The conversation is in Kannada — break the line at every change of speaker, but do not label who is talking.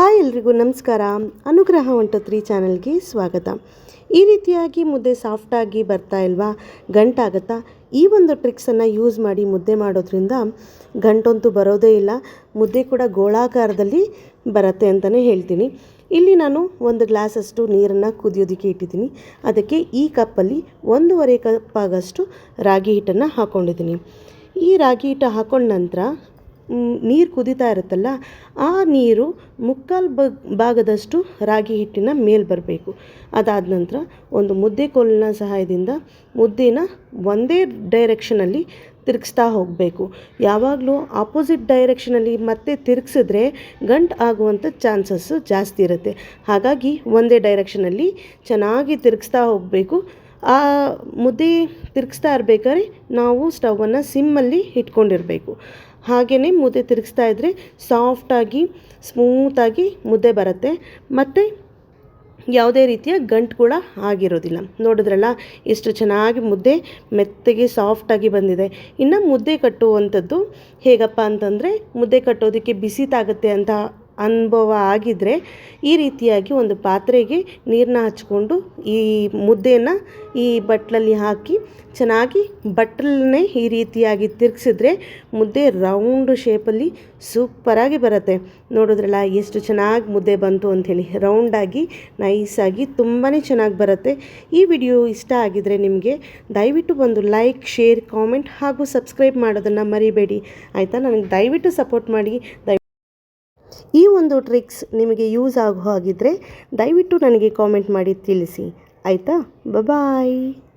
ಹಾಯ್ ಎಲ್ರಿಗೂ ನಮಸ್ಕಾರ. ಅನುಗ್ರಹ ಒನ್ ಟು ತ್ರೀ ಚಾನಲ್ಗೆ ಸ್ವಾಗತ. ಈ ರೀತಿಯಾಗಿ ಮುದ್ದೆ ಸಾಫ್ಟಾಗಿ ಬರ್ತಾ ಇಲ್ವಾ? ಗಂಟಾಗತ್ತಾ? ಈ ಒಂದು ಟ್ರಿಕ್ಸನ್ನು ಯೂಸ್ ಮಾಡಿ ಮುದ್ದೆ ಮಾಡೋದ್ರಿಂದ ಗಂಟಂತೂ ಬರೋದೇ ಇಲ್ಲ. ಮುದ್ದೆ ಕೂಡ ಗೋಳಾಕಾರದಲ್ಲಿ ಬರುತ್ತೆ ಅಂತಲೇ ಹೇಳ್ತೀನಿ. ಇಲ್ಲಿ ನಾನು ಒಂದು ಗ್ಲಾಸಷ್ಟು ನೀರನ್ನು ಕುದಿಯೋದಕ್ಕೆ ಇಟ್ಟಿದ್ದೀನಿ. ಅದಕ್ಕೆ ಈ ಕಪ್ಪಲ್ಲಿ ಒಂದೂವರೆ ಕಪ್ ಆಗಷ್ಟು ರಾಗಿ ಹಿಟ್ಟನ್ನು ಹಾಕ್ಕೊಂಡಿದ್ದೀನಿ ಈ ರಾಗಿ ಹಿಟ್ಟು ಹಾಕೊಂಡ ನಂತರ ನೀರು ಕುದಿತಾ ಇರುತ್ತಲ್ಲ, ಆ ನೀರು ಮುಕ್ಕಾಲು ಭಾಗದಷ್ಟು ರಾಗಿ ಹಿಟ್ಟಿನ ಮೇಲೆ ಬರಬೇಕು. ಅದಾದ ನಂತರ ಒಂದು ಮುದ್ದೆ ಕೋಲಿನ ಸಹಾಯದಿಂದ ಮುದ್ದೆನ ಒಂದೇ ಡೈರೆಕ್ಷನಲ್ಲಿ ತಿರುಗಿಸ್ತಾ ಹೋಗಬೇಕು. ಯಾವಾಗಲೂ ಆಪೋಸಿಟ್ ಡೈರೆಕ್ಷನಲ್ಲಿ ಮತ್ತೆ ತಿರುಗಿಸಿದ್ರೆ ಗಂಟು ಆಗುವಂಥ ಚಾನ್ಸಸ್ಸು ಜಾಸ್ತಿ ಇರುತ್ತೆ. ಹಾಗಾಗಿ ಒಂದೇ ಡೈರೆಕ್ಷನಲ್ಲಿ ಚೆನ್ನಾಗಿ ತಿರುಗಿಸ್ತಾ ಹೋಗಬೇಕು. ಆ ಮುದ್ದೆ ತಿರುಗಿಸ್ತಾ ಇರಬೇಕಾದ್ರೆ ನಾವು ಸ್ಟವನ್ನು ಸಿಮ್ಮಲ್ಲಿ ಇಟ್ಕೊಂಡಿರಬೇಕು. ಹಾಗೆಯೇ ಮುದ್ದೆ ತಿರುಗಿಸ್ತಾ ಇದ್ದರೆ ಸಾಫ್ಟಾಗಿ ಸ್ಮೂತಾಗಿ ಮುದ್ದೆ ಬರುತ್ತೆ. ಮತ್ತು ಯಾವುದೇ ರೀತಿಯ ಗಂಟು ಕೂಡ ಆಗಿರೋದಿಲ್ಲ. ನೋಡಿದ್ರಲ್ಲ, ಎಷ್ಟು ಚೆನ್ನಾಗಿ ಮುದ್ದೆ ಮೆತ್ತಗೆ ಸಾಫ್ಟಾಗಿ ಬಂದಿದೆ. ಇನ್ನು ಮುದ್ದೆ ಕಟ್ಟುವಂಥದ್ದು ಹೇಗಪ್ಪ ಅಂತಂದರೆ ಮುದ್ದೆ ಕಟ್ಟೋದಕ್ಕೆ ಬಿಸಿ ತಾಗುತ್ತೆ ಅಂತ ಅನುಭವ ಆಗಿದ್ದರೆ ಈ ರೀತಿಯಾಗಿ ಒಂದು ಪಾತ್ರೆಗೆ ನೀರನ್ನ ಹಚ್ಕೊಂಡು ಈ ಮುದ್ದೆನ ಈ ಬಟ್ಲಲ್ಲಿ ಹಾಕಿ ಚೆನ್ನಾಗಿ ಬಟ್ಲನ್ನೇ ಈ ರೀತಿಯಾಗಿ ತಿರುಗಿಸಿದ್ರೆ ಮುದ್ದೆ ರೌಂಡ್ ಶೇಪಲ್ಲಿ ಸೂಪರಾಗಿ ಬರುತ್ತೆ. ನೋಡಿದ್ರಲ್ಲ, ಎಷ್ಟು ಚೆನ್ನಾಗಿ ಮುದ್ದೆ ಬಂತು ಅಂಥೇಳಿ. ರೌಂಡಾಗಿ, ನೈಸಾಗಿ ತುಂಬಾ ಚೆನ್ನಾಗಿ ಬರುತ್ತೆ. ಈ ವಿಡಿಯೋ ಇಷ್ಟ ಆಗಿದರೆ ನಿಮಗೆ ದಯವಿಟ್ಟು ಬಂದು ಲೈಕ್, ಶೇರ್, ಕಾಮೆಂಟ್ ಹಾಗೂ ಸಬ್ಸ್ಕ್ರೈಬ್ ಮಾಡೋದನ್ನು ಮರಿಬೇಡಿ. ಆಯಿತಾ? ನನಗೆ ದಯವಿಟ್ಟು ಸಪೋರ್ಟ್ ಮಾಡಿ. ದಯ ಈ ಒಂದು ಟ್ರಿಕ್ಸ್ ನಿಮಗೆ ಯೂಸ್ ಆಗೋ ಹಾಗಿದ್ದರೆ ದಯವಿಟ್ಟು ನನಗೆ ಕಾಮೆಂಟ್ ಮಾಡಿ ತಿಳಿಸಿ. ಆಯಿತಾ? ಬಾಯ್